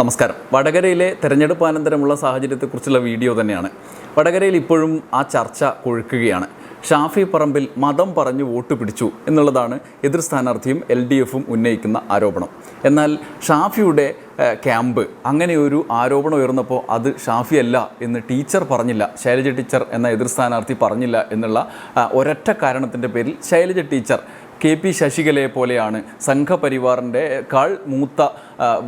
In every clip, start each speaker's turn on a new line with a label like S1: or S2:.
S1: നമസ്കാരം. വടകരയിലെ തെരഞ്ഞെടുപ്പാനന്തരമുള്ള സാഹചര്യത്തെക്കുറിച്ചുള്ള വീഡിയോ തന്നെയാണ്. വടകരയിൽ ഇപ്പോഴും ആ ചർച്ച കൊഴുക്കുകയാണ്. ഷാഫി പറമ്പിൽ മതം പറഞ്ഞു വോട്ട് പിടിച്ചു എന്നുള്ളതാണ് എതിർ സ്ഥാനാർത്ഥിയും എൽ ഡി എഫും ഉന്നയിക്കുന്ന ആരോപണം. എന്നാൽ ഷാഫിയുടെ ക്യാമ്പ് അങ്ങനെ ഒരു ആരോപണം ഉയർന്നപ്പോൾ അത് ഷാഫി അല്ല എന്ന് ടീച്ചർ പറഞ്ഞില്ല. ശൈലജ ടീച്ചർ എന്ന എതിർ സ്ഥാനാർത്ഥി പറഞ്ഞില്ല എന്നുള്ള ഒരൊറ്റ കാരണത്തിന്റെ പേരിൽ ശൈലജ ടീച്ചർ കെ പി ശശികലയെ പോലെയാണ് സംഘപരിവാറിന്റെ കാൾ മൂത്ത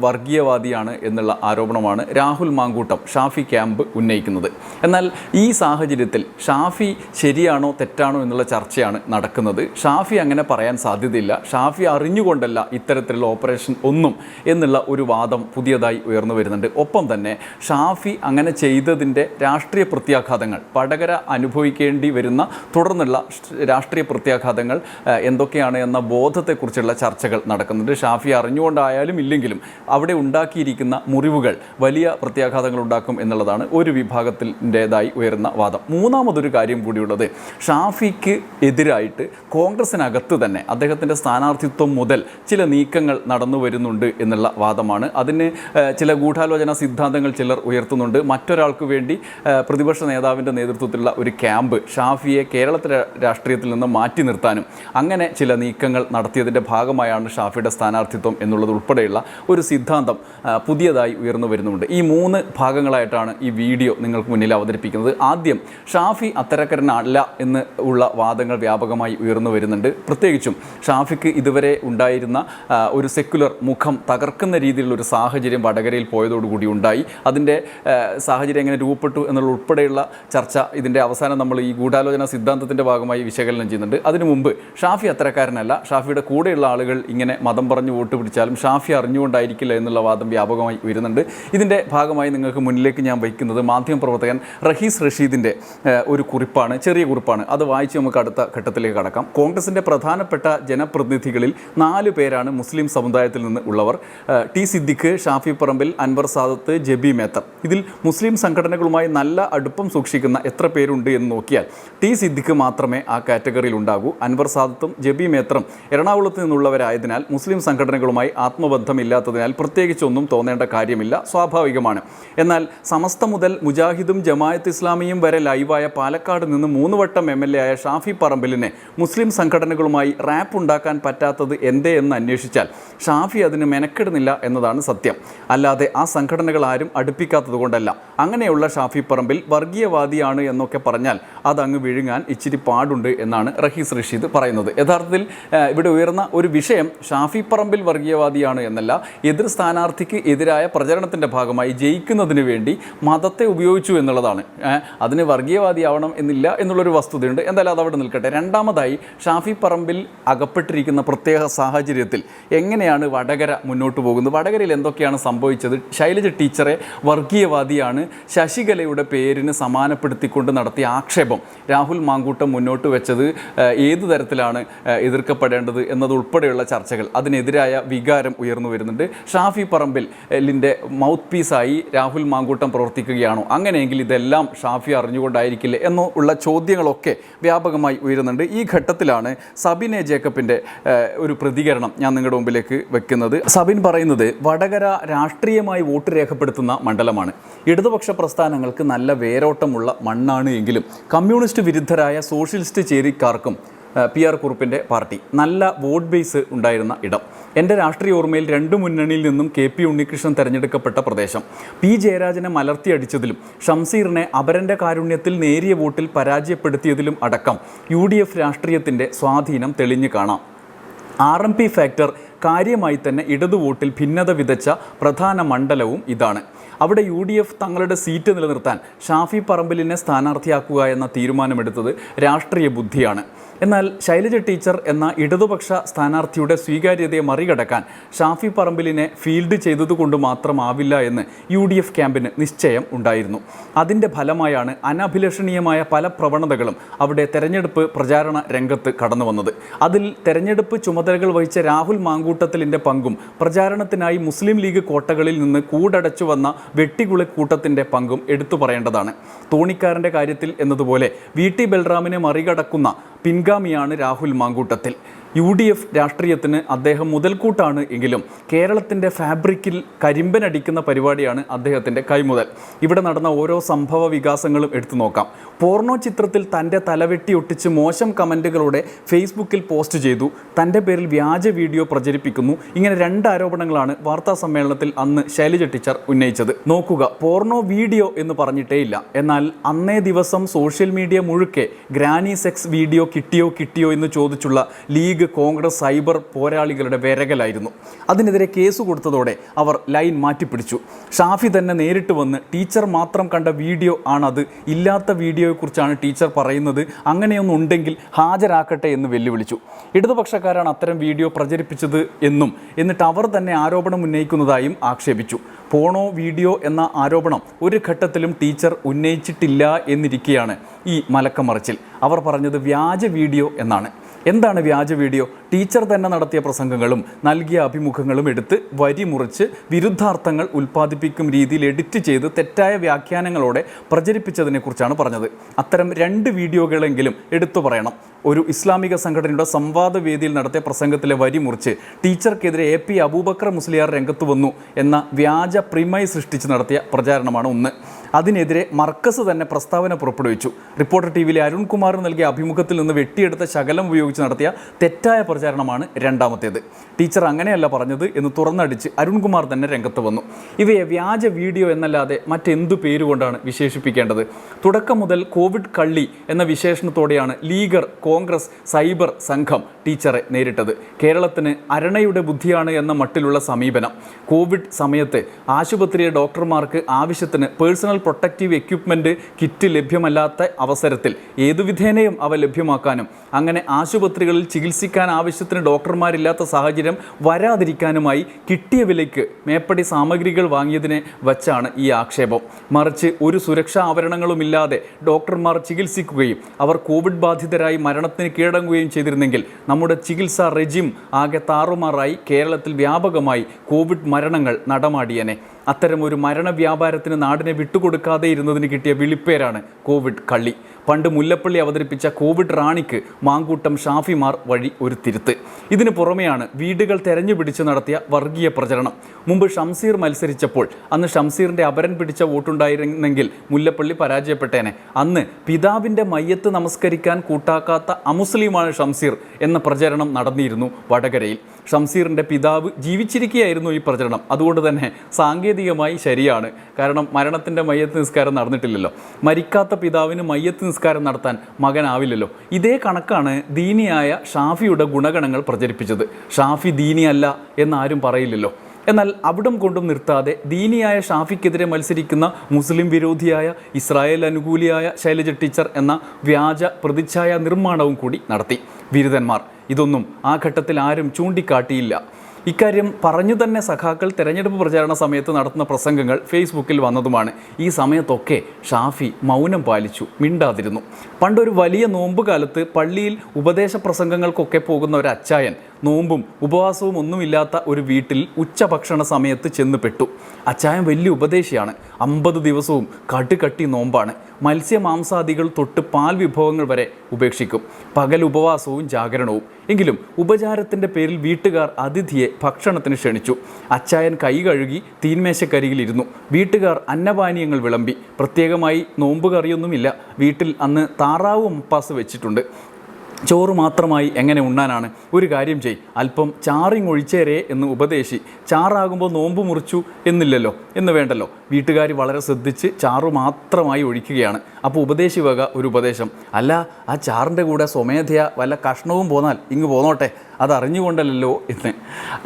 S1: വർഗീയവാദിയാണ് എന്നുള്ള ആരോപണമാണ് രാഹുൽ മാങ്കൂട്ടം ഷാഫി ക്യാമ്പ് ഉന്നയിക്കുന്നത്. എന്നാൽ ഈ സാഹചര്യത്തിൽ ഷാഫി ശരിയാണോ തെറ്റാണോ എന്നുള്ള ചർച്ചയാണ് നടക്കുന്നത്. ഷാഫി അങ്ങനെ പറയാൻ സാധ്യതയില്ല. ഷാഫി അറിഞ്ഞുകൊണ്ടല്ല ഇത്തരത്തിലുള്ള ഓപ്പറേഷൻ ഒന്നും എന്നുള്ള ഒരു വാദം പുതിയതായി ഉയർന്നു വരുന്നുണ്ട്. ഒപ്പം തന്നെ ഷാഫി അങ്ങനെ ചെയ്തതിന്റെ രാഷ്ട്രീയ പ്രത്യാഘാതങ്ങൾ പടകര അനുഭവിക്കേണ്ടി വരുന്ന തുടർന്നുള്ള രാഷ്ട്രീയ പ്രത്യാഘാതങ്ങൾ എന്തൊക്കെയാണ് എന്ന ബോധത്തെക്കുറിച്ചുള്ള ചർച്ചകൾ നടക്കുന്നുണ്ട്. ഷാഫി അറിഞ്ഞുകൊണ്ടായാലും ഇല്ലെങ്കിലും അവിടെ ഉണ്ടാക്കിയിരിക്കുന്ന മുറിവുകൾ വലിയ പ്രത്യാഘാതങ്ങൾ ഉണ്ടാക്കും എന്നുള്ളതാണ് ഒരു വിഭാഗത്തിന്റെതായി ഉയരുന്ന വാദം. മൂന്നാമതൊരു കാര്യം കൂടിയുള്ളത് ഷാഫിക്ക് എതിരായിട്ട് കോൺഗ്രസിനകത്ത് തന്നെ അദ്ദേഹത്തിന്റെ സ്ഥാനാർത്ഥിത്വം മുതൽ ചില നീക്കങ്ങൾ നടന്നു വരുന്നുണ്ട് എന്നുള്ള വാദമാണ്. അതിന് ചില ഗൂഢാലോചന സിദ്ധാന്തങ്ങൾ ചിലർ ഉയർത്തുന്നുണ്ട്. മറ്റൊരാൾക്ക് വേണ്ടി പ്രതിപക്ഷ നേതാവിന്റെ നേതൃത്വത്തിലുള്ള ഒരു ക്യാമ്പ് ഷാഫിയെ കേരളത്തിലെ രാഷ്ട്രീയത്തിൽ നിന്ന് മാറ്റി നിർത്താനും അങ്ങനെ ചില നീക്കങ്ങൾ നടത്തിയതിന്റെ ഭാഗമായാണ് ഷാഫിയുടെ സ്ഥാനാർത്ഥിത്വം എന്നുള്ളത് ഉൾപ്പെടെയുള്ള ഒരു സിദ്ധാന്തം പുതിയതായി ഉയർന്നു വരുന്നുണ്ട്. ഈ മൂന്ന് ഭാഗങ്ങളായിട്ടാണ് ഈ വീഡിയോ നിങ്ങൾക്ക് മുന്നിൽ അവതരിപ്പിക്കുന്നത്. ആദ്യം ഷാഫി അത്തരക്കാരനല്ല എന്ന് ഉള്ള വാദങ്ങൾ വ്യാപകമായി ഉയർന്നു വരുന്നുണ്ട്. പ്രത്യേകിച്ചും ഷാഫിക്ക് ഇതുവരെ ഉണ്ടായിരുന്ന ഒരു സെക്കുലർ മുഖം തകർക്കുന്ന രീതിയിലുള്ള ഒരു സാഹചര്യം വടകരയിൽ പോയതോടുകൂടി ഉണ്ടായി. അതിന്റെ സാഹചര്യം എങ്ങനെ രൂപപ്പെട്ടു എന്നുള്ള ഉൾപ്പെടെയുള്ള ചർച്ച ഇതിന്റെ അവസാനം നമ്മൾ ഈ ഗൂഢാലോചന സിദ്ധാന്തത്തിന്റെ ഭാഗമായി വിശകലനം ചെയ്യുന്നുണ്ട്. അതിനു മുമ്പ് ഷാഫി അത്തരക്കാരനല്ല. ഷാഫിയുടെ കൂടെയുള്ള ആളുകൾ ഇങ്ങനെ മതം പറഞ്ഞ് വോട്ട് പിടിച്ചാലും ഷാഫി അറിഞ്ഞുകൊണ്ടായിരിക്കില്ല എന്നുള്ള വാദം വ്യാപകമായി വരുന്നുണ്ട് ഇതിന്റെ ഭാഗമായി നിങ്ങൾക്ക് മുന്നിലേക്ക് ഞാൻ വയ്ക്കുന്നത് മാധ്യമപ്രവർത്തകൻ റഹീസ് റഷീദിന്റെ ഒരു കുറിപ്പാണ് ചെറിയ കുറിപ്പാണ്. അത് വായിച്ച് നമുക്ക് അടുത്ത ഘട്ടത്തിലേക്ക് കടക്കാം. കോൺഗ്രസിന്റെ പ്രധാനപ്പെട്ട ജനപ്രതിനിധികളിൽ നാല് പേരാണ് മുസ്ലിം സമുദായത്തിൽ നിന്ന് ഉള്ളവർ. ടി സിദ്ദിഖ് ഷാഫി പറമ്പിൽ അൻവർ സാദത്ത് ജബി മേത്തർ. ഇതിൽ മുസ്ലിം സംഘടനകളുമായി നല്ല അടുപ്പം സൂക്ഷിക്കുന്ന എത്ര പേരുണ്ട് എന്ന് നോക്കിയാൽ ടി സിദ്ദിഖ് മാത്രമേ ആ കാറ്റഗറിയിൽ ഉണ്ടാകൂ. അൻവർ സാദത്തും ജബി മേത്രം എറണാകുളത്ത് നിന്നുള്ളവരായതിനാൽ മുസ്ലിം സംഘടനകളുമായി ആത്മബന്ധമില്ലാത്തതിനാൽ പ്രത്യേകിച്ചൊന്നും തോന്നേണ്ട കാര്യമില്ല. സ്വാഭാവികമാണ്. എന്നാൽ സമസ്ത മുതൽ മുജാഹിദും ജമായത്ത് ഇസ്ലാമിയും വരെ ലൈവായ പാലക്കാട് നിന്ന് മൂന്ന് വട്ടം എം എൽ എ ആയ ഷാഫി പറമ്പിലിനെ മുസ്ലിം സംഘടനകളുമായി റാപ്പ് ഉണ്ടാക്കാൻ പറ്റാത്തത് എന്തേ എന്ന് അന്വേഷിച്ചാൽ ഷാഫി അതിന് മെനക്കെടുന്നില്ല എന്നതാണ് സത്യം. അല്ലാതെ ആ സംഘടനകൾ ആരും അടുപ്പിക്കാത്തത് കൊണ്ടല്ല അങ്ങനെയുള്ള ഷാഫി പറമ്പിൽ വർഗീയവാദിയാണ് എന്നൊക്കെ പറഞ്ഞാൽ അതങ്ങ് വിഴുങ്ങാൻ ഇച്ചിരി പാടുണ്ട് എന്നാണ് റഹീസ് റഷീദ് പറയുന്നത്. യഥാർത്ഥത്തിൽ ഇവിടെ ഉയർന്ന ഒരു വിഷയം ഷാഫി പറമ്പിൽ വർഗീയവാദിയാണ് എന്നല്ല എതിർ സ്ഥാനാർത്ഥിക്ക് എതിരായ പ്രചരണത്തിന്റെ ഭാഗമായി ജയിക്കുന്നതിന് വേണ്ടി മതത്തെ ഉപയോഗിച്ചു എന്നുള്ളതാണ്. അതിന് വർഗീയവാദിയാവണം എന്നില്ല എന്നുള്ളൊരു വസ്തുതയുണ്ട്. എന്തായാലും അതവിടെ നിൽക്കട്ടെ. രണ്ടാമതായി ഷാഫി പറമ്പിൽ അകപ്പെട്ടിരിക്കുന്ന പ്രത്യേക സാഹചര്യത്തിൽ എങ്ങനെയാണ് വടകര മുന്നോട്ട് പോകുന്നത്? വടകരയിൽ എന്തൊക്കെയാണ് സംഭവിച്ചത്? ശൈലജ ടീച്ചറെ വർഗീയവാദിയാണ് ശശികലയുടെ പേരിന് സമാനപ്പെടുത്തിക്കൊണ്ട് നടത്തിയ ആക്ഷേപം രാഹുൽ മാങ്കൂട്ടം മുന്നോട്ട് വെച്ചത് ഏത് തരത്തിലാണ് എതിർക്കപ്പെടേണ്ടത് എന്നതുൾപ്പെടെയുള്ള ചർച്ചകൾ. അതിനെതിരായ വികാരം ഉയർന്നു വരുന്നുണ്ട്. ഷാഫി പറമ്പിൽ ലിന്റെ മൗത്ത് പീസായി രാഹുൽ മാങ്കൂട്ടം പ്രവർത്തിക്കുകയാണോ? അങ്ങനെയെങ്കിൽ ഇതെല്ലാം ഷാഫി അറിഞ്ഞുകൊണ്ടായിരിക്കില്ലേ എന്നോ ഉള്ള ചോദ്യങ്ങളൊക്കെ വ്യാപകമായി ഉയരുന്നുണ്ട്. ഈ ഘട്ടത്തിലാണ് സബിനെ ജേക്കബിന്റെ ഒരു പ്രതികരണം ഞാൻ നിങ്ങളുടെ മുമ്പിലേക്ക് വെക്കുന്നത്. സബിൻ പറയുന്നത് വടകര രാഷ്ട്രീയമായി വോട്ട് രേഖപ്പെടുത്തുന്ന മണ്ഡലമാണ്. ഇടതുപക്ഷ പ്രസ്ഥാനങ്ങൾക്ക് നല്ല വേരോട്ടമുള്ള മണ്ണാണ് എങ്കിലും കമ്മ്യൂണിസ്റ്റ് വിരുദ്ധരായ സോഷ്യലിസ്റ്റ് ചേരിക്കാർക്കും പി ആർ കുറുപ്പിന്റെ പാർട്ടി നല്ല വോട്ട് ബേസ് ഉണ്ടായിരുന്ന ഇടം. എന്റെ രാഷ്ട്രീയ ഓർമ്മയിൽ രണ്ട് മുന്നണിയിൽ നിന്നും കെ പി ഉണ്ണികൃഷ്ണൻ തെരഞ്ഞെടുക്കപ്പെട്ട പ്രദേശം. പി ജയരാജനെ മലർത്തിയടിച്ചതിലും ഷംസീറിനെ അപരന്റെ കാരുണ്യത്തിൽ നേരിയ വോട്ടിൽ പരാജയപ്പെടുത്തിയതിലും അടക്കം യു ഡി എഫ് രാഷ്ട്രീയത്തിന്റെ സ്വാധീനം തെളിഞ്ഞു കാണാം. ആർ എം പി ഫാക്ടർ കാര്യമായി തന്നെ ഇടതു വോട്ടിൽ ഭിന്നത വിതച്ച പ്രധാന മണ്ഡലവും ഇതാണ്. അവിടെ യു ഡി എഫ് തങ്ങളുടെ സീറ്റ് നിലനിർത്താൻ ഷാഫി പറമ്പിലിനെ സ്ഥാനാർത്ഥിയാക്കുക എന്ന തീരുമാനമെടുത്തത് രാഷ്ട്രീയ ബുദ്ധിയാണ്. എന്നാൽ ശൈലജ ടീച്ചർ എന്ന ഇടതുപക്ഷ സ്ഥാനാർത്ഥിയുടെ സ്വീകാര്യതയെ മറികടക്കാൻ ഷാഫി പറമ്പിലിനെ ഫീൽഡ് ചെയ്തതുകൊണ്ട് മാത്രമാവില്ല എന്ന് യു ഡി എഫ് ക്യാമ്പിന് നിശ്ചയം ഉണ്ടായിരുന്നു. അതിന്റെ ഫലമായാണ് അനഭിലഷണീയമായ പല പ്രവണതകളും അവിടെ തെരഞ്ഞെടുപ്പ് പ്രചാരണ രംഗത്ത് കടന്നു വന്നത്. അതിൽ തെരഞ്ഞെടുപ്പ് ചുമതലകൾ വഹിച്ച രാഹുൽ മാങ്കൂട്ടത്തിലിന്റെ പങ്കും പ്രചാരണത്തിനായി മുസ്ലിം ലീഗ് കോട്ടകളിൽ നിന്ന് കൂടടച്ചു വന്ന വെട്ടികുളി കൂട്ടത്തിന്റെ പങ്കും എടുത്തു പറയേണ്ടതാണ്. തോണിക്കാരന്റെ കാര്യത്തിൽ എന്നതുപോലെ വി ടി ബൽറാമിനെ മറികടക്കുന്ന പിൻഗാമിയാണ് Rahul Mankoottathil. U D F രാഷ്ട്രീയത്തിന് അദ്ദേഹം മുതൽക്കൂട്ടാണ് എങ്കിലും കേരളത്തിന്റെ ഫാബ്രിക്കിൽ കരിമ്പനടിക്കുന്ന പരിപാടിയാണ് അദ്ദേഹത്തിന്റെ കൈമുതൽ. ഇവിടെ നടന്ന ഓരോ സംഭവ വികാസങ്ങളും എടുത്തു നോക്കാം. പോർണോ ചിത്രത്തിൽ തന്റെ തലവെട്ടി ഒട്ടിച്ച് മോശം കമന്റുകളോടെ ഫേസ്ബുക്കിൽ പോസ്റ്റ് ചെയ്തു. തന്റെ പേരിൽ വ്യാജ വീഡിയോ പ്രചരിപ്പിക്കുന്നു. ഇങ്ങനെ രണ്ട് ആരോപണങ്ങളാണ് വാർത്താ സമ്മേളനത്തിൽ അന്ന് ശൈലജ ടീച്ചർ ഉന്നയിച്ചത്. നോക്കുക പോർണോ വീഡിയോ എന്ന് പറഞ്ഞിട്ടേ ഇല്ല. എന്നാൽ അന്നേ ദിവസം സോഷ്യൽ മീഡിയ മുഴുക്കെ ഗ്രാനി സെക്സ് വീഡിയോ കിട്ടിയോ കിട്ടിയോ എന്ന് ചോദിച്ചുള്ള ലീഗ് കോൺഗ്രസ് സൈബർ പോരാളികളുടെ വിരകലായിരുന്നു. അതിനെതിരെ കേസ് കൊടുത്തതോടെ അവർ ലൈൻ മാറ്റിപ്പിടിച്ചു. ഷാഫി തന്നെ നേരിട്ട് വന്ന് ടീച്ചർ മാത്രം കണ്ട വീഡിയോ ആണത് ഇല്ലാത്ത വീഡിയോയെക്കുറിച്ചാണ് ടീച്ചർ പറയുന്നത് അങ്ങനെയൊന്നും ഉണ്ടെങ്കിൽ ഹാജരാക്കട്ടെ എന്ന് വെല്ലുവിളിച്ചു. ഇടതുപക്ഷക്കാരാണ് അത്തരം വീഡിയോ പ്രചരിപ്പിച്ചത് എന്നും എന്നിട്ട് അവർ തന്നെ ആരോപണം ഉന്നയിക്കുന്നതായും ആക്ഷേപിച്ചു. പോണോ വീഡിയോ എന്ന ആരോപണം ഒരു ഘട്ടത്തിലും ടീച്ചർ ഉന്നയിച്ചിട്ടില്ല എന്നിരിക്കെയാണ് ഈ മലക്കമറിച്ചിൽ. അവർ പറഞ്ഞത് വ്യാജ വീഡിയോ എന്നാണ്. എന്താണ് വ്യാജ വീഡിയോ? ടീച്ചർ തന്നെ നടത്തിയ പ്രസംഗങ്ങളും നൽകിയ അഭിമുഖങ്ങളും എടുത്ത് വരി മുറിച്ച് വിരുദ്ധാർത്ഥങ്ങൾ ഉൽപ്പാദിപ്പിക്കും രീതിയിൽ എഡിറ്റ് ചെയ്ത് തെറ്റായ വ്യാഖ്യാനങ്ങളോടെ പ്രചരിപ്പിച്ചതിനെക്കുറിച്ചാണ് പറഞ്ഞത്. അത്തരം രണ്ട് വീഡിയോകളെങ്കിലും എടുത്തു പറയണം. ഒരു ഇസ്ലാമിക സംഘടനയുടെ സംവാദ വേദിയിൽ നടത്തിയ പ്രസംഗത്തിലെ വരി മുറിച്ച് ടീച്ചർക്കെതിരെ എ പി അബൂബക്കർ മുസ്ലിയാർ രംഗത്ത് വന്നു എന്ന വ്യാജ പ്രിമൈ സൃഷ്ടിച്ച് നടത്തിയ പ്രചാരണമാണ് ഒന്ന്. അതിനെതിരെ മർക്കസ് തന്നെ പ്രസ്താവന പുറപ്പെടുവിച്ചു. റിപ്പോർട്ടർ ടി വിയിലെ അരുൺകുമാർ നൽകിയ അഭിമുഖത്തിൽ നിന്ന് വെട്ടിയെടുത്ത ശകലം ഉപയോഗിച്ച് നടത്തിയ തെറ്റായ പ്രചാരണമാണ് രണ്ടാമത്തേത്. ടീച്ചർ അങ്ങനെയല്ല പറഞ്ഞത് എന്ന് തുറന്നടിച്ച് അരുൺകുമാർ തന്നെ രംഗത്ത് വന്നു. ഇവയെ വ്യാജ വീഡിയോ എന്നല്ലാതെ മറ്റെന്തു പേരുകൊണ്ടാണ് വിശേഷിപ്പിക്കേണ്ടത്? തുടക്കം മുതൽ കോവിഡ് കള്ളി എന്ന വിശേഷണത്തോടെയാണ് ലീഗർ കോൺഗ്രസ് സൈബർ സംഘം ടീച്ചറെ നേരിട്ടത്. കേരളത്തിന് അരണയുടെ ബുദ്ധിയാണ് എന്ന മട്ടിലുള്ള സമീപനം. കോവിഡ് സമയത്ത് ആശുപത്രിയിലെ ഡോക്ടർമാർക്ക് ആവശ്യത്തിന് പേഴ്സണൽ പ്രൊട്ടക്റ്റീവ് എക്യുപ്മെന്റ് കിറ്റ് ലഭ്യമല്ലാത്ത അവസരത്തിൽ ഏതു വിധേനയും അവ ലഭ്യമാക്കാനും അങ്ങനെ ആശുപത്രികളിൽ ചികിത്സിക്കാൻ ആവശ്യത്തിന് ഡോക്ടർമാരില്ലാത്ത സാഹചര്യം വരാതിരിക്കാനുമായി കിട്ടിയ വിലയ്ക്ക് മേപ്പടി സാമഗ്രികൾ വാങ്ങിയതിനെ വച്ചാണ് ഈ ആക്ഷേപം. മറിച്ച് ഒരു സുരക്ഷാ ആവരണങ്ങളുമില്ലാതെ ഡോക്ടർമാർ ചികിത്സിക്കുകയും അവർ കോവിഡ് ബാധിതരായി മരണത്തിന് കീഴടങ്ങുകയും ചെയ്തിരുന്നെങ്കിൽ നമ്മുടെ ചികിത്സാ റെജിം ആകെ താറുമാറായി കേരളത്തിൽ വ്യാപകമായി കോവിഡ് മരണങ്ങൾ നടമാടിയനെ. അത്തരമൊരു മരണ വ്യാപാരത്തിന് നാടിനെ വിട്ടുകൊടുക്കാതെ ഇരുന്നതിന് കിട്ടിയ വിളിപ്പേരാണ് കോവിഡ് കള്ളി. പണ്ട് മുല്ലപ്പള്ളി അവതരിപ്പിച്ച കോവിഡ് റാണിക്ക് മാങ്കൂട്ടം ഷാഫിമാർ വഴി ഒരു തിരുത്ത്. ഇതിനു പുറമെയാണ് വീടുകൾ തെരഞ്ഞു പിടിച്ച് നടത്തിയ വർഗീയ പ്രചരണം. മുമ്പ് ഷംസീർ മത്സരിച്ചപ്പോൾ അന്ന് ഷംസീറിന്റെ അപരൻ പിടിച്ച വോട്ടുണ്ടായിരുന്നെങ്കിൽ മുല്ലപ്പള്ളി പരാജയപ്പെട്ടേനെ. അന്ന് പിതാവിന്റെ മയ്യത്ത് നമസ്കരിക്കാൻ കൂട്ടാക്കാത്ത അമുസ്ലിമാണ് ഷംസീർ എന്ന പ്രചരണം നടന്നിരുന്നു വടകരയിൽ. ഷംസീറിന്റെ പിതാവ് ജീവിച്ചിരിക്കുകയായിരുന്നു ഈ പ്രചരണം. അതുകൊണ്ട് തന്നെ സാങ്കേതികമായി ശരിയാണ്. കാരണം മരണത്തിന്റെ മയ്യത്ത് നിസ്കാരം നടന്നിട്ടില്ലല്ലോ. മരിക്കാത്ത പിതാവിന് മയ്യത്ത് നിസ്കാരം നടത്താൻ മകനാവില്ലല്ലോ. ഇതേ കണക്കാണ് ദീനിയായ ഷാഫിയുടെ ഗുണഗണങ്ങൾ പ്രചരിപ്പിച്ചത്. ഷാഫി ദീനിയല്ല എന്നാരും പറയില്ലല്ലോ. എന്നാൽ അവിടം കൊണ്ടും നിർത്താതെ ദീനിയായ ഷാഫിക്കെതിരെ മത്സരിക്കുന്ന മുസ്ലിം വിരോധിയായ ഇസ്രായേൽ അനുകൂലിയായ ശൈലജ ടീച്ചർ എന്ന വ്യാജ പ്രതിച്ഛായ നിർമ്മാണവും കൂടി നടത്തി. ബിരുദന്മാർ ഇതൊന്നും ആ ഘട്ടത്തിൽ ആരും ചൂണ്ടിക്കാട്ടിയില്ല. ഇക്കാര്യം പറഞ്ഞു തന്നെ സഖാക്കൾ തെരഞ്ഞെടുപ്പ് പ്രചാരണ സമയത്ത് നടത്തുന്ന പ്രസംഗങ്ങൾ ഫേസ്ബുക്കിൽ വന്നതുമാണ്. ഈ സമയത്തൊക്കെ ഷാഫി മൗനം പാലിച്ചു മിണ്ടാതിരുന്നു. പണ്ടൊരു വലിയ നോമ്പ് കാലത്ത് പള്ളിയിൽ ഉപദേശ പ്രസംഗങ്ങൾക്കൊക്കെ പോകുന്ന ഒരു അച്ചായൻ നോമ്പും ഉപവാസവും ഒന്നുമില്ലാത്ത ഒരു വീട്ടിൽ ഉച്ചഭക്ഷണ സമയത്ത് ചെന്നുപെട്ടു. അച്ചായൻ വലിയ ഉപദേശിയാണ്. അമ്പത് ദിവസവും കടുകട്ടി നോമ്പാണ്. മത്സ്യമാംസാദികൾ തൊട്ട് പാൽ വിഭവങ്ങൾ വരെ ഉപേക്ഷിക്കും. പകൽ ഉപവാസവും ജാഗരണവും. എങ്കിലും ഉപചാരത്തിന്റെ പേരിൽ വീട്ടുകാർ അതിഥിയെ ഭക്ഷണത്തിന് ക്ഷണിച്ചു. അച്ചായൻ കൈ കഴുകി തീന്മേശക്കരികിലിരുന്നു വീട്ടുകാർ അന്നപാനീയങ്ങൾ വിളമ്പി. പ്രത്യേകമായി നോമ്പ് കറിയൊന്നുമില്ല വീട്ടിൽ അന്ന് താറാവ് പാസ് വെച്ചിട്ടുണ്ട്. ചോറ് മാത്രമായി എങ്ങനെ ഉണ്ണാനാണ്? ഒരു കാര്യം ചെയ് അല്പം ചാറിങ് ഒഴിച്ചേരേ എന്ന് ഉപദേശി. ചാറാകുമ്പോൾ നോമ്പ് മുറിച്ചു എന്നില്ലല്ലോ എന്ന് വേണ്ടല്ലോ. വീട്ടുകാർ വളരെ ശ്രദ്ധിച്ച് ചാറ് മാത്രമായി ഒഴിക്കുകയാണ്. അപ്പോൾ ഉപദേശി വക ഒരു ഉപദേശം. അല്ല ആ ചാറിന്റെ കൂടെ സ്വമേധയാ വല്ല കഷ്ണവും പോന്നാൽ ഇങ്ങ് പോന്നോട്ടെ. അതറിഞ്ഞുകൊണ്ടല്ലോ എന്ന്.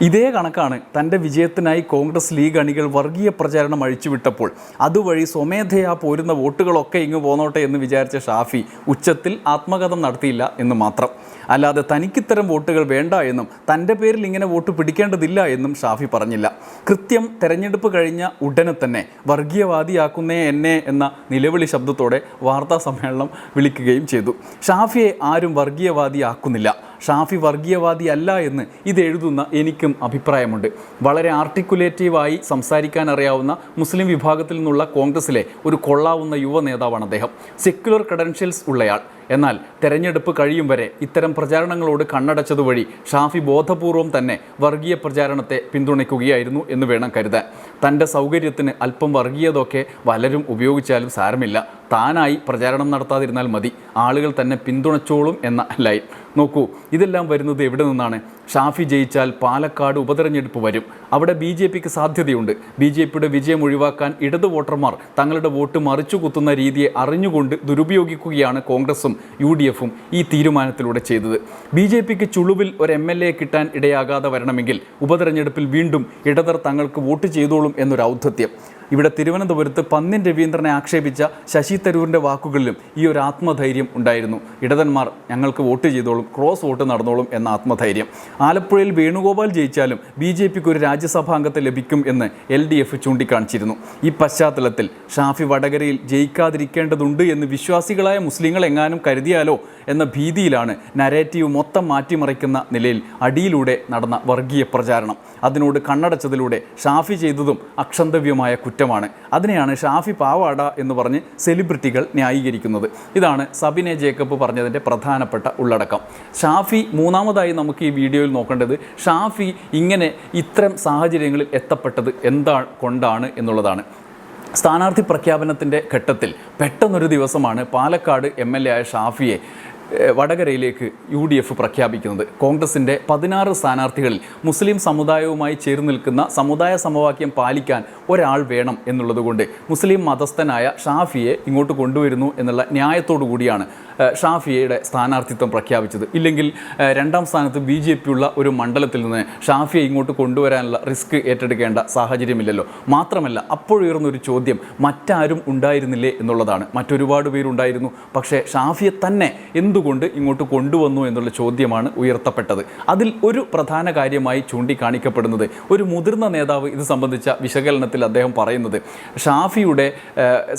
S1: ഇതേ കണക്കാണ് തന്റെ വിജയത്തിനായി കോൺഗ്രസ് ലീഗ് അണികൾ വർഗീയ പ്രചാരണം അഴിച്ചുവിട്ടപ്പോൾ. അതുവഴി സ്വമേധയാ പോരുന്ന വോട്ടുകളൊക്കെ ഇങ്ങ് പോന്നോട്ടെ എന്ന് വിചാരിച്ച ഷാഫി ഉച്ചത്തിൽ ആത്മകഥം നടത്തിയില്ല എന്ന് മാത്രം. അല്ലാതെ തനിക്കിത്തരം വോട്ടുകൾ വേണ്ട എന്നും തന്റെ പേരിൽ ഇങ്ങനെ വോട്ട് പിടിക്കേണ്ടതില്ല എന്നും ഷാഫി പറഞ്ഞില്ല. കൃത്യം തെരഞ്ഞെടുപ്പ് കഴിഞ്ഞ ഉടനെ തന്നെ വർഗീയവാദിയാക്കുന്നേ എന്നെ എന്ന നിലവിളി ശബ്ദത്തോടെ വാർത്താ സമ്മേളനം വിളിക്കുകയും ചെയ്തു. ഷാഫിയെ ആരും വർഗീയവാദിയാക്കുന്നില്ല. ഷാഫി വർഗീയവാദി അല്ല എന്ന് ഇത് എഴുതുന്ന എനിക്കും അഭിപ്രായമുണ്ട്. വളരെ ആർട്ടിക്കുലേറ്റീവായി സംസാരിക്കാൻ അറിയാവുന്ന മുസ്ലിം വിഭാഗത്തിൽ നിന്നുള്ള കോൺഗ്രസിലെ ഒരു കൊള്ളാവുന്ന യുവ നേതാവാണ് അദ്ദേഹം. സെക്യുലർ ക്രെഡൻഷ്യൽസ് ഉള്ളയാൾ. എന്നാൽ തെരഞ്ഞെടുപ്പ് കഴിയും വരെ ഇത്തരം പ്രചാരണങ്ങളോട് കണ്ണടച്ചതുവഴി ഷാഫി ബോധപൂർവം തന്നെ വർഗീയ പ്രചാരണത്തെ പിന്തുണയ്ക്കുകയായിരുന്നു എന്ന് വേണം കരുതാൻ. തന്റെ സൗകര്യത്തിന് അല്പം വർഗീയതൊക്കെ വലരും ഉപയോഗിച്ചാലും സാരമില്ല. താനായി പ്രചാരണം നടത്താതിരുന്നാൽ മതി. ആളുകൾ തന്നെ പിന്തുണച്ചോളും എന്ന ലൈൻ. നോക്കൂ ഇതെല്ലാം വരുന്നത് എവിടെ നിന്നാണ്? ഷാഫി ജയിച്ചാൽ പാലക്കാട് ഉപതെരഞ്ഞെടുപ്പ് വരും. അവിടെ ബി ജെ പിക്ക് സാധ്യതയുണ്ട്. ബി ജെ പിയുടെ വിജയം ഒഴിവാക്കാൻ ഇടതു വോട്ടർമാർ തങ്ങളുടെ വോട്ട് മറിച്ചു കുത്തുന്ന രീതിയെ അറിഞ്ഞുകൊണ്ട് ദുരുപയോഗിക്കുകയാണ് കോൺഗ്രസും യു ഡി എഫും ഈ തീരുമാനത്തിലൂടെ ചെയ്തത്. ബി ജെ പിക്ക് ചുളുവിൽ ഒരു എം എൽ എ കിട്ടാൻ ഇടയാകാതെ വരണമെങ്കിൽ ഉപതെരഞ്ഞെടുപ്പിൽ വീണ്ടും ഇടതർ തങ്ങൾക്ക് വോട്ട് ചെയ്തോളും എന്നൊരു ഔദ്ധത്യം. ഇവിടെ തിരുവനന്തപുരത്ത് പന്നിൻ രവീന്ദ്രനെ ആക്ഷേപിച്ച ശശി തരൂരിന്റെ വാക്കുകളിലും ഈ ഒരു ആത്മധൈര്യം ഉണ്ടായിരുന്നു. ഇടതന്മാർ ഞങ്ങൾക്ക് വോട്ട് ചെയ്തോളും ക്രോസ് വോട്ട് നടന്നോളും എന്ന ആത്മധൈര്യം. ആലപ്പുഴയിൽ വേണുഗോപാൽ ജയിച്ചാലും ബി ജെ പിക്ക് ഒരു രാജ്യസഭാ അംഗത്തെ ലഭിക്കും എന്ന് എൽ ഡി എഫ് ചൂണ്ടിക്കാണിച്ചിരുന്നു. ഈ പശ്ചാത്തലത്തിൽ ഷാഫി വടകരയിൽ ജയിക്കാതിരിക്കേണ്ടതുണ്ട് എന്ന് വിശ്വാസികളായ മുസ്ലിങ്ങൾ എങ്ങാനും കരുതിയാലോ എന്ന ഭീതിയിലാണ് നരേറ്റീവ് മൊത്തം മാറ്റിമറിക്കുന്ന നിലയിൽ അടിയിലൂടെ നടന്ന വർഗീയ പ്രചാരണം. അതിനോട് കണ്ണടച്ചതിലൂടെ ഷാഫി ചെയ്തതും അക്ഷന്തവ്യമായ കുറ്റമാണ്. അതിനെയാണ് ഷാഫി പാവാട എന്ന് പറഞ്ഞ് സെലിബ്രിറ്റികൾ ന്യായീകരിക്കുന്നത്. ഇതാണ് സബിനെ ജേക്കബ് പറഞ്ഞതിന്റെ പ്രധാനപ്പെട്ട ഉള്ളടക്കം. ഷാഫി മൂന്നാമതായി നമുക്ക് ഈ വീഡിയോയിൽ നോക്കേണ്ടത് ഷാഫി ഇങ്ങനെ ഇത്തരം സാഹചര്യങ്ങളിൽ എത്തപ്പെട്ടത് എന്താ കൊണ്ടാണ് എന്നുള്ളതാണ്. സ്ഥാനാർത്ഥി പ്രഖ്യാപനത്തിന്റെ ഘട്ടത്തിൽ പെട്ടെന്നൊരു ദിവസമാണ് പാലക്കാട് എം എൽ എ ആയ ഷാഫിയെ വടകരയിലേക്ക് യു ഡി എഫ് പ്രഖ്യാപിക്കുന്നത്. കോൺഗ്രസിന്റെ പതിനാറ് സ്ഥാനാർത്ഥികളിൽ മുസ്ലിം സമുദായവുമായി ചേർന്ന് നിൽക്കുന്ന സമുദായ സമവാക്യം പാലിക്കാൻ ഒരാൾ വേണം എന്നുള്ളതുകൊണ്ട് മുസ്ലിം മതസ്ഥനായ ഷാഫിയെ ഇങ്ങോട്ട് കൊണ്ടുവരുന്നു എന്നുള്ള ന്യായത്തോടു കൂടിയാണ് ഷാഫിയയുടെ സ്ഥാനാർത്ഥിത്വം പ്രഖ്യാപിച്ചത്. ഇല്ലെങ്കിൽ രണ്ടാം സ്ഥാനത്ത് ബി ജെ പി ഉള്ള ഒരു മണ്ഡലത്തിൽ നിന്ന് ഷാഫിയെ ഇങ്ങോട്ട് കൊണ്ടുവരാനുള്ള റിസ്ക് ഏറ്റെടുക്കേണ്ട സാഹചര്യമില്ലല്ലോ. മാത്രമല്ല അപ്പോഴുയർന്ന ഒരു ചോദ്യം മറ്റാരും ഉണ്ടായിരുന്നില്ലേ എന്നുള്ളതാണ്. മറ്റൊരുപാട് പേരുണ്ടായിരുന്നു. പക്ഷേ ഷാഫിയെ തന്നെ എന്തുകൊണ്ട് ഇങ്ങോട്ട് കൊണ്ടുവന്നു എന്നുള്ള ചോദ്യമാണ് ഉയർത്തപ്പെട്ടത്. അതിൽ ഒരു പ്രധാന കാര്യമായി ചൂണ്ടിക്കാണിക്കപ്പെടുന്നത് ഒരു മുതിർന്ന നേതാവ് ഇത് സംബന്ധിച്ച വിശകലനത്തിൽ അദ്ദേഹം പറയുന്നത് ഷാഫിയുടെ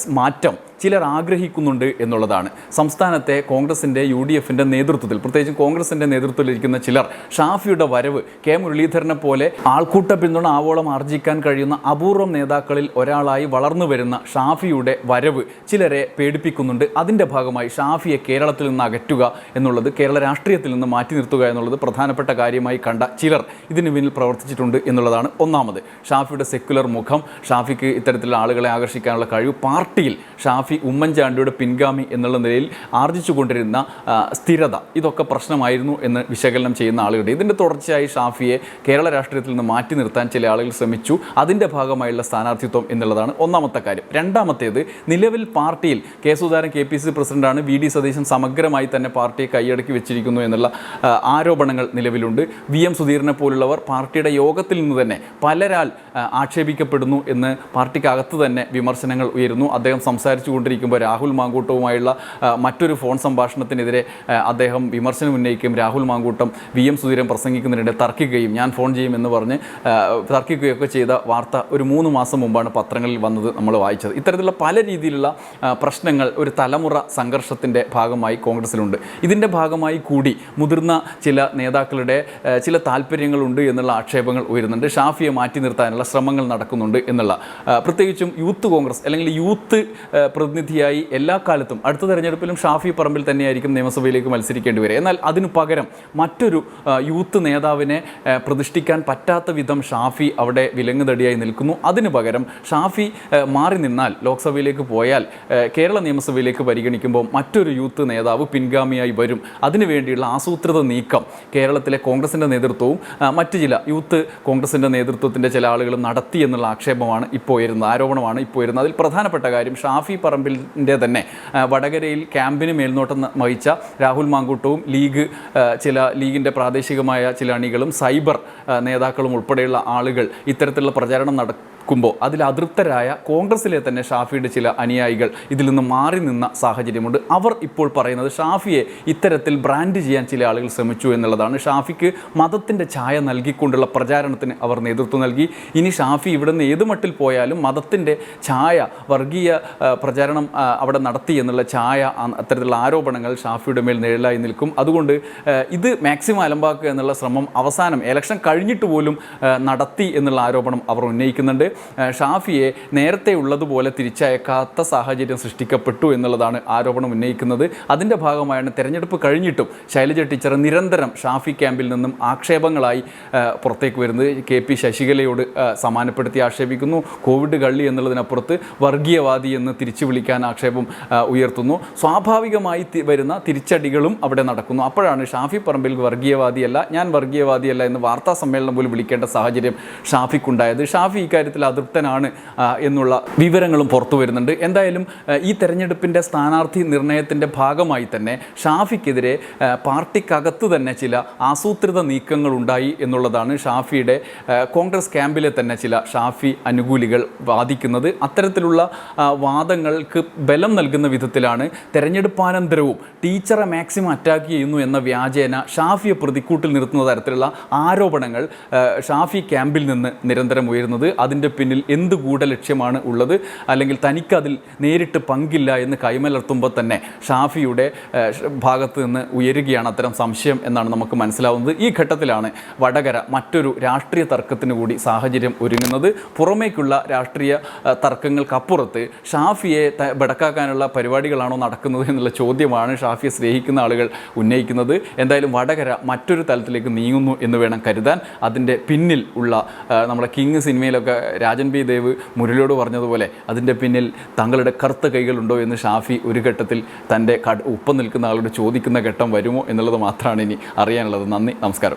S1: മാറ്റം ചിലർ ആഗ്രഹിക്കുന്നുണ്ട് എന്നുള്ളതാണ്. സംസ്ഥാനത്തെ കോൺഗ്രസിന്റെ യു ഡി എഫിന്റെ നേതൃത്വത്തിൽ പ്രത്യേകിച്ചും കോൺഗ്രസിന്റെ നേതൃത്വത്തിലിരിക്കുന്ന ചിലർ ഷാഫിയുടെ വരവ് കെ മുരളീധരനെ പോലെ ആൾക്കൂട്ട പിന്തുണ ആവോളം ആർജിക്കാൻ കഴിയുന്ന അപൂർവം നേതാക്കളിൽ ഒരാളായി വളർന്നു വരുന്ന ഷാഫിയുടെ വരവ് ചിലരെ പേടിപ്പിക്കുന്നുണ്ട്. അതിന്റെ ഭാഗമായി ഷാഫിയെ കേരളത്തിൽ നിന്ന് അകറ്റുക എന്നുള്ളത് കേരള രാഷ്ട്രീയത്തിൽ നിന്ന് മാറ്റി നിർത്തുക എന്നുള്ളത് പ്രധാനപ്പെട്ട കാര്യമായി കണ്ട ചിലർ ഇതിനു പിന്നിൽ പ്രവർത്തിച്ചിട്ടുണ്ട് എന്നുള്ളതാണ് ഒന്നാമത്. ഷാഫിയുടെ സെക്യുലർ മുഖം ഷാഫിക്ക് ഇത്തരത്തിലുള്ള ആളുകളെ ആകർഷിക്കാനുള്ള കഴിവ് പാർട്ടിയിൽ ഷാഫി ഉമ്മൻചാണ്ടിയുടെ പിൻഗാമി എന്നുള്ള നിലയിൽ ആർജിച്ചുകൊണ്ടിരുന്ന സ്ഥിരത. ഇതൊക്കെ പ്രശ്നമായിരുന്നു എന്ന് വിശകലനം ചെയ്യുന്ന ആളുകളുടെ ഇതിന്റെ തുടർച്ചയായി ഷാഫിയെ കേരള രാഷ്ട്രീയത്തിൽ നിന്ന് മാറ്റി നിർത്താൻ ചില ആളുകൾ ശ്രമിച്ചു. അതിന്റെ ഭാഗമായുള്ള സ്ഥാനാർത്ഥിത്വം എന്നുള്ളതാണ് ഒന്നാമത്തെ കാര്യം. രണ്ടാമത്തേത് നിലവിൽ പാർട്ടിയിൽ K Sudharan K P C പ്രസിഡന്റാണ്. വി ഡി സതീശൻ സമഗ്രമായി തന്നെ പാർട്ടിയെ കൈയടക്കി വെച്ചിരിക്കുന്നു എന്നുള്ള ആരോപണങ്ങൾ നിലവിലുണ്ട്. വി എം സുധീറിനെ പോലുള്ളവർ പാർട്ടിയുടെ യോഗത്തിൽ നിന്ന് തന്നെ പലരാൽ ആക്ഷേപിക്കപ്പെടുന്നു എന്ന് പാർട്ടിക്കകത്ത് തന്നെ വിമർശനങ്ങൾ ഉയരുന്നു. അദ്ദേഹം സംസാരിച്ചു കൊണ്ടിരിക്കുമ്പോൾ രാഹുൽ മാങ്കൂട്ടവുമായുള്ള മറ്റൊരു ഫോൺ സംഭാഷണത്തിനെതിരെ അദ്ദേഹം വിമർശനം ഉന്നയിക്കുകയും രാഹുൽ മാങ്കൂട്ടം വി എം സുധീരൻ പ്രസംഗിക്കുന്നതിനിടെ തർക്കിക്കുകയും ഞാൻ ഫോൺ ചെയ്യുമെന്ന് പറഞ്ഞ് തർക്കിക്കുകയൊക്കെ ചെയ്ത വാർത്ത ഒരു മൂന്ന് മാസം മുമ്പാണ് പത്രങ്ങളിൽ വന്നത് നമ്മൾ വായിച്ചത്. ഇത്തരത്തിലുള്ള പല രീതിയിലുള്ള പ്രശ്നങ്ങൾ ഒരു തലമുറ സംഘർഷത്തിന്റെ ഭാഗമായി കോൺഗ്രസിലുണ്ട്. ഇതിന്റെ ഭാഗമായി കൂടി മുതിർന്ന ചില നേതാക്കളുടെ ചില താല്പര്യങ്ങളുണ്ട് എന്നുള്ള ആക്ഷേപങ്ങൾ ഉയരുന്നുണ്ട്. ഷാഫിയെ മാറ്റി നിർത്താനുള്ള ശ്രമങ്ങൾ നടക്കുന്നുണ്ട് എന്നുള്ള പ്രത്യേകിച്ചും യൂത്ത് കോൺഗ്രസ് അല്ലെങ്കിൽ യൂത്ത് പ്രതിനിധിയായി എല്ലാ കാലത്തും അടുത്ത തെരഞ്ഞെടുപ്പിലും ഷാഫി പറമ്പിൽ തന്നെയായിരിക്കും നിയമസഭയിലേക്ക് മത്സരിക്കേണ്ടി വരിക. എന്നാൽ അതിനു പകരം മറ്റൊരു യൂത്ത് നേതാവിനെ പ്രതിഷ്ഠിക്കാൻ പറ്റാത്ത വിധം ഷാഫി അവിടെ വിലങ്ങുതടിയായി നിൽക്കുന്നു. അതിനു പകരം ഷാഫി മാറി നിന്നാൽ ലോക്സഭയിലേക്ക് പോയാൽ കേരള നിയമസഭയിലേക്ക് പരിഗണിക്കുമ്പോൾ മറ്റൊരു യൂത്ത് നേതാവ് പിൻഗാമിയായി വരും. അതിനു വേണ്ടിയുള്ള ആസൂത്രിത നീക്കം കേരളത്തിലെ കോൺഗ്രസിന്റെ നേതൃത്വവും മറ്റ് ചില യൂത്ത് കോൺഗ്രസിന്റെ നേതൃത്വത്തിന്റെ ചില ആളുകളും നടത്തി എന്നുള്ള ആക്ഷേപമാണ് ഇപ്പോൾ ഉയരുന്നത് ആരോപണമാണ് ഇപ്പോൾ ഉയരുന്നത്. അതിൽ പ്രധാനപ്പെട്ട കാര്യം ഷാഫി പറമ്പിലിന്റെ തന്നെ വടകരയിൽ ക്യാമ്പിന് മേൽനോട്ടം വഹിച്ച രാഹുൽ മാങ്കൂട്ടവും ലീഗ് ചില ലീഗിന്റെ പ്രാദേശികമായ ചില അണികളും സൈബർ നേതാക്കളും ഉൾപ്പെടെയുള്ള ആളുകൾ ഇത്തരത്തിലുള്ള പ്രചാരണം നടക്കുമ്പോൾ അതിൽ അതൃപ്തരായ കോൺഗ്രസിലെ തന്നെ ഷാഫിയുടെ ചില അനുയായികൾ ഇതിൽ നിന്ന് മാറി നിന്ന സാഹചര്യമുണ്ട്. അവർ ഇപ്പോൾ പറയുന്നത് ഷാഫിയെ ഇത്തരത്തിൽ ബ്രാൻഡ് ചെയ്യാൻ ചില ആളുകൾ ശ്രമിച്ചു എന്നുള്ളതാണ്. ഷാഫിക്ക് മതത്തിന്റെ ഛായ നൽകിക്കൊണ്ടുള്ള പ്രചാരണത്തിന് അവർ നേതൃത്വം നൽകി. ഇനി ഷാഫി ഇവിടെ നിന്ന് ഏത് മട്ടിൽ പോയാലും മതത്തിന്റെ ഛായ വർഗീയ പ്രചാരണം അവിടെ നടത്തി എന്നുള്ള ഛായ അത്തരത്തിലുള്ള ആരോപണങ്ങൾ ഷാഫിയുടെ മേൽ നിഴലായി നിൽക്കും. അതുകൊണ്ട് ഇത് മാക്സിമം അലമ്പാക്കുക എന്നുള്ള ശ്രമം അവസാനം ഇലക്ഷൻ കഴിഞ്ഞിട്ട് പോലും നടത്തി എന്നുള്ള ആരോപണം അവർ ഉന്നയിക്കുന്നുണ്ട്. ഷാഫിയെ നേരത്തെ ഉള്ളതുപോലെ തിരിച്ചയക്കാത്ത സാഹചര്യം സൃഷ്ടിക്കപ്പെട്ടു എന്നുള്ളതാണ് ആരോപണം ഉന്നയിക്കുന്നത്. അതിന്റെ ഭാഗമായാണ് തെരഞ്ഞെടുപ്പ് കഴിഞ്ഞിട്ടും ശൈലജ ടീച്ചർ നിരന്തരം ഷാഫി ക്യാമ്പിൽ നിന്നും ആക്ഷേപങ്ങളായി പുറത്തേക്ക് വരുന്നത്. കെ പി ശശികലയോട് സമാനപ്പെടുത്തി ആക്ഷേപിക്കുന്നു. കോവിഡ് കള്ളി എന്നുള്ളതിനപ്പുറത്ത് വർഗീയവാദി എന്ന് തിരിച്ചു വിളിക്കാൻ ആക്ഷേപം ഉയർത്തുന്നു. സ്വാഭാവികമായി വരുന്ന തിരിച്ചടികളും അവിടെ നടക്കുന്നു. അപ്പോഴാണ് ഷാഫി പറമ്പിൽ വർഗീയവാദിയല്ല ഞാൻ വർഗീയവാദിയല്ല എന്ന് വാർത്താ സമ്മേളനം പോലും വിളിക്കേണ്ട സാഹചര്യം ഷാഫിക്കുണ്ടായത്. ഷാഫി ഇക്കാര്യത്തിൽ അതൃപ്തനാണ് എന്നുള്ള വിവരങ്ങളും പുറത്തു വരുന്നുണ്ട്. എന്തായാലും ഈ തെരഞ്ഞെടുപ്പിന്റെ സ്ഥാനാർത്ഥി നിർണയത്തിന്റെ ഭാഗമായി തന്നെ ഷാഫിക്കെതിരെ പാർട്ടിക്കകത്ത് തന്നെ ചില ആസൂത്രിത നീക്കങ്ങൾ ഉണ്ടായി എന്നുള്ളതാണ് ഷാഫിയുടെ കോൺഗ്രസ് ക്യാമ്പിലെ തന്നെ ചില ഷാഫി അനുകൂലികൾ വാദിക്കുന്നത്. അത്തരത്തിലുള്ള വാദങ്ങൾക്ക് ബലം നൽകുന്ന വിധത്തിലാണ് തെരഞ്ഞെടുപ്പാനന്തരവും ടീച്ചറെ മാക്സിമം അറ്റാക്ക് ചെയ്യുന്നു എന്ന വ്യാജേന ഷാഫിയെ പ്രതിക്കൂട്ടിൽ നിർത്തുന്ന തരത്തിലുള്ള ആരോപണങ്ങൾ ഷാഫി ക്യാമ്പിൽ നിന്ന് നിരന്തരം ഉയരുന്നത്. അതിന്റെ പിന്നിൽ എന്ത് ഗൂഢലക്ഷ്യമാണ് ഉള്ളത്? അല്ലെങ്കിൽ തനിക്കതിൽ നേരിട്ട് പങ്കില്ല എന്ന് കൈമലർത്തുമ്പോൾ തന്നെ ഷാഫിയുടെ ഭാഗത്ത് നിന്ന് ഉയരുകയാണ് അത്തരം സംശയം എന്നാണ് നമുക്ക് മനസ്സിലാവുന്നത്. ഈ ഘട്ടത്തിലാണ് വടകര മറ്റൊരു രാഷ്ട്രീയ തർക്കത്തിന് കൂടി സാഹചര്യം ഒരുങ്ങുന്നത്. പുറമേക്കുള്ള രാഷ്ട്രീയ തർക്കങ്ങൾക്കപ്പുറത്ത് ഷാഫിയെ ബടക്കാക്കാനുള്ള പരിപാടികളാണോ നടക്കുന്നത് എന്നുള്ള ചോദ്യമാണ് ഷാഫിയെ സ്നേഹിക്കുന്ന ആളുകൾ ഉന്നയിക്കുന്നത്. എന്തായാലും വടകര മറ്റൊരു തലത്തിലേക്ക് നീങ്ങുന്നു എന്ന് വേണം കരുതാൻ. അതിന്റെ പിന്നിൽ ഉള്ള നമ്മുടെ കിങ് സിനിമയിലൊക്കെ രാജൻ ബി ദേവ് മുരളിയോട് പറഞ്ഞതുപോലെ അതിന്റെ പിന്നിൽ തങ്ങളുടെ കറുത്ത കൈകളുണ്ടോ എന്ന് ഷാഫി ഒരു ഘട്ടത്തിൽ തന്റെ ഒപ്പം നിൽക്കുന്ന ആളോട് ചോദിക്കുന്ന ഘട്ടം വരുമോ എന്നുള്ളത് മാത്രമാണ് ഇനി അറിയാനുള്ളത്. നന്ദി നമസ്കാരം.